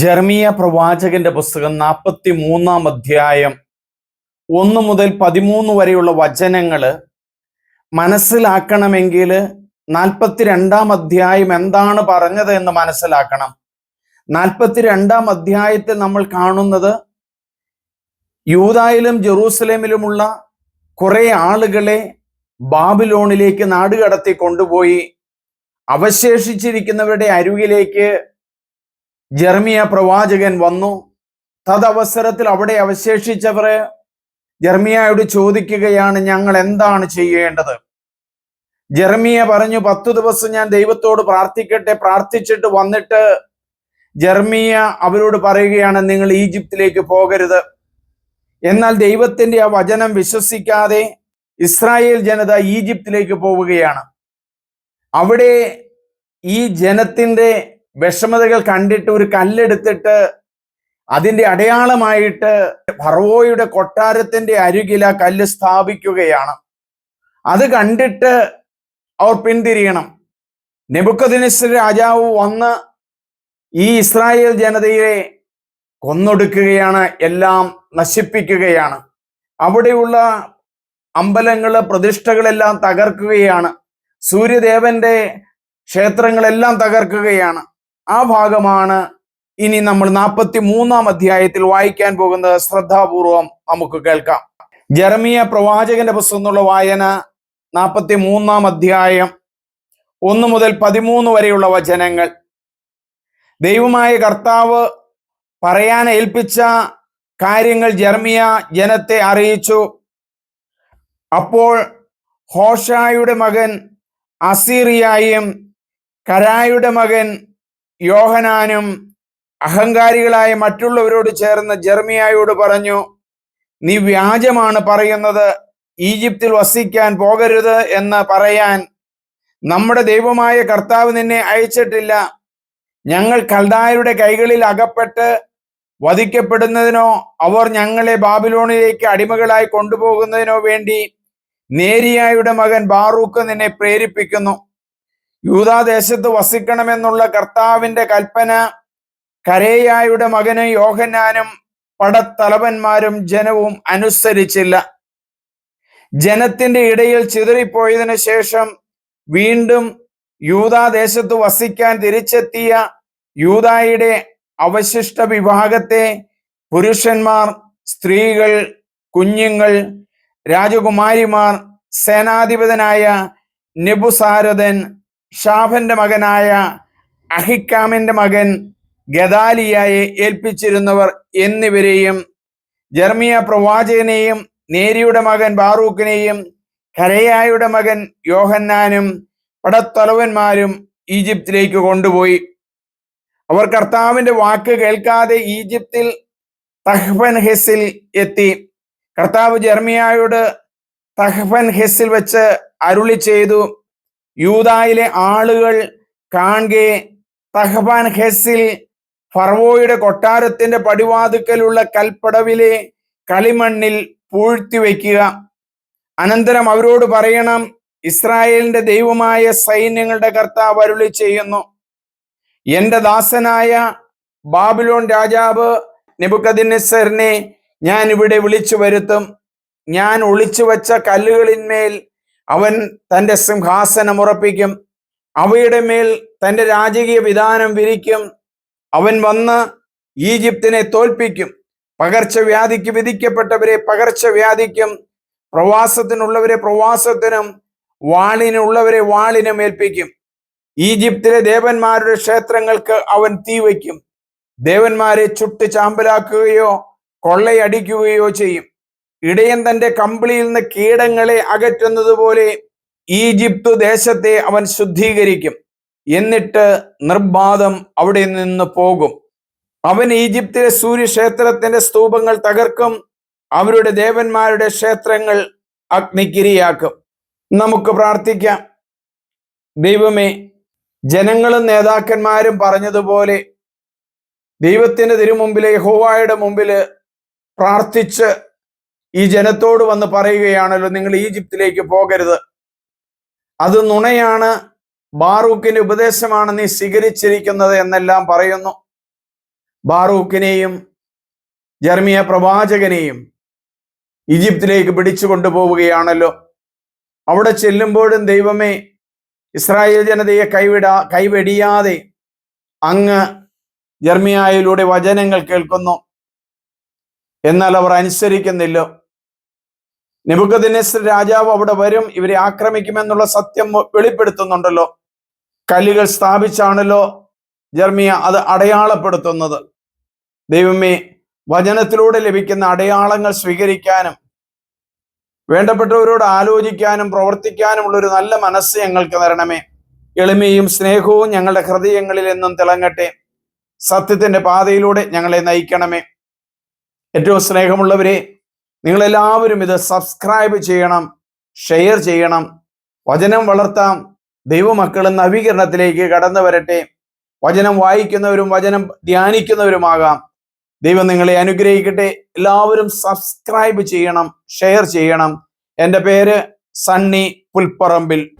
ജർമിയ പ്രവാചകന്റെ പുസ്തകം നാൽപ്പത്തി മൂന്നാം അധ്യായം ഒന്ന് മുതൽ പതിമൂന്ന് വരെയുള്ള വചനങ്ങൾ മനസ്സിലാക്കണമെങ്കിൽ നാൽപ്പത്തിരണ്ടാം അധ്യായം എന്താണ് പറഞ്ഞത് എന്ന് മനസ്സിലാക്കണം. നാൽപ്പത്തിരണ്ടാം അധ്യായത്തിൽ നമ്മൾ കാണുന്നത് യൂതായിലും ജെറൂസലേമിലുമുള്ള കുറേ ആളുകളെ ബാബിലോണിലേക്ക് നാടുകടത്തി കൊണ്ടുപോയി അവശേഷിച്ചിരിക്കുന്നവരുടെ അരുകിലേക്ക് ജെർമിയ പ്രവാചകൻ വന്നു. തദവസരത്തിൽ അവിടെ അവശേഷിച്ചവര് ജർമിയായോട് ചോദിക്കുകയാണ് ഞങ്ങൾ എന്താണ് ചെയ്യേണ്ടത്? ജർമിയ പറഞ്ഞു പത്തു ദിവസം ഞാൻ ദൈവത്തോട് പ്രാർത്ഥിക്കട്ടെ. പ്രാർത്ഥിച്ചിട്ട് വന്നിട്ട് ജർമിയ അവരോട് പറയുകയാണ് നിങ്ങൾ ഈജിപ്തിലേക്ക് പോകരുത്. എന്നാൽ ദൈവത്തിന്റെ ആ വചനം വിശ്വസിക്കാതെ ഇസ്രായേൽ ജനത ഈജിപ്തിലേക്ക് പോവുകയാണ്. അവിടെ ഈ ജനത്തിന്റെ വിഷമതകൾ കണ്ടിട്ട് ഒരു കല്ലെടുത്തിട്ട് അതിന്റെ അടയാളമായിട്ട് ഫറവോയുടെ കൊട്ടാരത്തിന്റെ അരികിൽ ആ കല്ല് സ്ഥാപിക്കുകയാണ്. അത് കണ്ടിട്ട് അവർ പിന്തിരിയണം. നെബുക്കദിനിസ് രാജാവ് വന്ന് ഈ ഇസ്രായേൽ ജനതയെ കൊന്നൊടുക്കുകയാണ് എല്ലാം നശിപ്പിക്കുകയാണ്. അവിടെയുള്ള അമ്പലങ്ങൾ പ്രതിഷ്ഠകളെല്ലാം തകർക്കുകയാണ്. സൂര്യദേവന്റെ ക്ഷേത്രങ്ങളെല്ലാം തകർക്കുകയാണ്. ആ ഭാഗമാണ് ഇനി നമ്മൾ നാൽപ്പത്തി മൂന്നാം അധ്യായത്തിൽ വായിക്കാൻ പോകുന്നത്. ശ്രദ്ധാപൂർവം നമുക്ക് കേൾക്കാം. ജർമിയ പ്രവാചകന്റെ പുസ്തകം എന്നുള്ള വായന നാൽപ്പത്തി മൂന്നാം അധ്യായം ഒന്ന് മുതൽ പതിമൂന്ന് വരെയുള്ള വചനങ്ങൾ. ദൈവമായ കർത്താവ് പറയാൻ ഏൽപ്പിച്ച കാര്യങ്ങൾ ജർമിയ ജനത്തെ അറിയിച്ചു. അപ്പോൾ ഹോഷായുടെ മകൻ അസീറിയായും കരായുടെ മകൻ യോഹനാനും അഹങ്കാരികളായ മറ്റുള്ളവരോട് ചേർന്ന് ജെർമിയായോട് പറഞ്ഞു നീ വ്യാജമാണ് പറയുന്നത്. ഈജിപ്തിൽ വസിക്കാൻ പോകരുത് എന്ന് പറയാൻ നമ്മുടെ ദൈവമായ കർത്താവ് നിന്നെ അയച്ചിട്ടില്ല. ഞങ്ങൾ കൽദായരുടെ കൈകളിൽ അകപ്പെട്ട് വധിക്കപ്പെടുന്നതിനോ അവർ ഞങ്ങളെ ബാബിലോണിലേക്ക് അടിമകളായി കൊണ്ടുപോകുന്നതിനോ വേണ്ടി നേരിയായുടെ മകൻ ബാറൂക്ക് നിന്നെ പ്രേരിപ്പിക്കുന്നു. യൂതാദേശത്ത് വസിക്കണമെന്നുള്ള കർത്താവിന്റെ കൽപ്പന കരേയായുടെ മകന് യോഹന്നാനും പടത്തലവന്മാരും ജനവും അനുസരിച്ചില്ല. ജനത്തിന്റെ ഇടയിൽ ചിതറിപ്പോയതിനു ശേഷം വീണ്ടും യൂതാദേശത്ത് വസിക്കാൻ തിരിച്ചെത്തിയ യൂതായുടെ അവശിഷ്ട വിഭാഗത്തെ പുരുഷന്മാർ സ്ത്രീകൾ കുഞ്ഞുങ്ങൾ രാജകുമാരിമാർ സേനാധിപതനായ നെബുസാരദൻ ഷാഫന്റെ മകനായ അഹിക്കാമിന്റെ മകൻ ഗദാലിയായെ ഏൽപ്പിച്ചിരുന്നവർ എന്നിവരെയും ജർമിയ പ്രവാചകനെയും നേരിയുടെ മകൻ ബാറൂഖിനെയും കരയായുടെ മകൻ യോഹന്നാനും പടത്തലവന്മാരും ഈജിപ്തിലേക്ക് കൊണ്ടുപോയി. അവർ കർത്താവിന്റെ വാക്ക് കേൾക്കാതെ ഈജിപ്തിൽ തഹ്ബൻ ഹെസിൽ എത്തി. കർത്താവ് ജർമിയായോട് തഹ്ബൻ ഹെസിൽ വെച്ച് അരുളി ചെയ്തു. യൂതായിലെ ആളുകൾ കാണെ തഹബാൻ ഹെസിൽ ഫർവോയുടെ കൊട്ടാരത്തിന്റെ പടിവാതുക്കലുള്ള കൽപ്പടവിലെ കളിമണ്ണിൽ പൂഴ്ത്തി വയ്ക്കുക. അനന്തരം അവരോട് പറയണം ഇസ്രായേലിന്റെ ദൈവമായ സൈന്യങ്ങളുടെ കർത്താവ് അരുളി ചെയ്യുന്നു. എന്റെ ദാസനായ ബാബിലോൺ രാജാവ് നെബുക്കദിനെസറിനെ ഞാൻ ഇവിടെ വിളിച്ചു വരുത്തും. ഞാൻ ഒളിച്ചു വച്ച കല്ലുകളിന്മേൽ അവൻ തന്റെ സിംഹാസനം ഉറപ്പിക്കും. അവയുടെ മേൽ തന്റെ രാജകീയ വിധാനം വിരിക്കും. അവൻ വന്ന് ഈജിപ്തിനെ തോൽപ്പിക്കും. പകർച്ചവ്യാധിക്ക് വിധിക്കപ്പെട്ടവരെ പകർച്ചവ്യാധിക്കും. പ്രവാസത്തിനുള്ളവരെ പ്രവാസത്തിനും വാളിനുള്ളവരെ വാളിനും ഏൽപ്പിക്കും. ഈജിപ്തിലെ ദേവന്മാരുടെ ക്ഷേത്രങ്ങൾക്ക് അവൻ തീ വയ്ക്കും. ദേവന്മാരെ ചുട്ട് ചാമ്പലാക്കുകയോ കൊള്ളയടിക്കുകയോ ചെയ്യും. ഇടയൻ തന്റെ കമ്പിളിയിൽ നിന്ന് കീടങ്ങളെ അകറ്റുന്നത് പോലെ ഈജിപ്തു ദേശത്തെ അവൻ ശുദ്ധീകരിക്കും. എന്നിട്ട് നിർബാധം അവിടെ നിന്ന് പോകും. അവൻ ഈജിപ്തിലെ സൂര്യക്ഷേത്രത്തിന്റെ സ്തൂപങ്ങൾ തകർക്കും. അവരുടെ ദേവന്മാരുടെ ക്ഷേത്രങ്ങൾ അഗ്നിക്കിരിയാക്കും. നമുക്ക് പ്രാർത്ഥിക്കാം. ദൈവമേ ജനങ്ങളും നേതാക്കന്മാരും പറഞ്ഞതുപോലെ ദൈവത്തിന്റെ തിരുമുമ്പിലെ ഹോവായുടെ മുമ്പിൽ പ്രാർത്ഥിച്ച് ഈ ജനത്തോട് വന്ന് പറയുകയാണല്ലോ നിങ്ങൾ ഈജിപ്തിലേക്ക് പോകരുത്. അത് നുണയാണ്. ബാറൂക്കിന്റെ ഉപദേശമാണ് നീ സ്വീകരിച്ചിരിക്കുന്നത് എന്നെല്ലാം പറയുന്നു. ബാറൂക്കിനെയും ജർമിയ പ്രവാചകനെയും ഈജിപ്തിലേക്ക് പിടിച്ചു കൊണ്ടുപോവുകയാണല്ലോ. അവിടെ ചെല്ലുമ്പോഴും ദൈവമേ ഇസ്രായേൽ ജനതയെ കൈവിടാ കൈവെടിയാതെ അങ്ങ് ജർമിയായിലൂടെ വചനങ്ങൾ കേൾക്കുന്നു. എന്നാൽ അവർ അനുസരിക്കുന്നില്ല. നെബുക്കദിനെസ് രാജാവ് അവിടെ വരും ഇവരെ ആക്രമിക്കുമെന്നുള്ള സത്യം വെളിപ്പെടുത്തുന്നുണ്ടല്ലോ. കല്ലുകൾ സ്ഥാപിച്ചാണല്ലോ ജർമിയ അത് അടയാളപ്പെടുത്തുന്നത്. ദൈവമേ വചനത്തിലൂടെ ലഭിക്കുന്ന അടയാളങ്ങൾ സ്വീകരിക്കാനും വേണ്ടപ്പെട്ടവരോട് ആലോചിക്കാനും പ്രവർത്തിക്കാനുമുള്ള ഒരു നല്ല മനസ്സ് ഞങ്ങൾക്ക് തരണമേ. എളിമയും സ്നേഹവും ഞങ്ങളുടെ ഹൃദയങ്ങളിൽ എന്നും തിളങ്ങട്ടെ. സത്യത്തിന്റെ പാതയിലൂടെ ഞങ്ങളെ നയിക്കണമേ. ഏറ്റവും സ്നേഹമുള്ളവരെ നിങ്ങളെല്ലാവരും ഇത് സബ്സ്ക്രൈബ് ചെയ്യണം ഷെയർ ചെയ്യണം വചനം വളർത്താം ദൈവമക്കൾ നവീകരണത്തിലേക്ക് കടന്നു വരട്ടെ. വചനം വായിക്കുന്നവരും വചനം ധ്യാനിക്കുന്നവരുമാകാം. ദൈവം നിങ്ങളെ അനുഗ്രഹിക്കട്ടെ. എല്ലാവരും സബ്സ്ക്രൈബ് ചെയ്യണം ഷെയർ ചെയ്യണം. എന്റെ പേര് സണ്ണി പുൽപ്പറമ്പിൽ.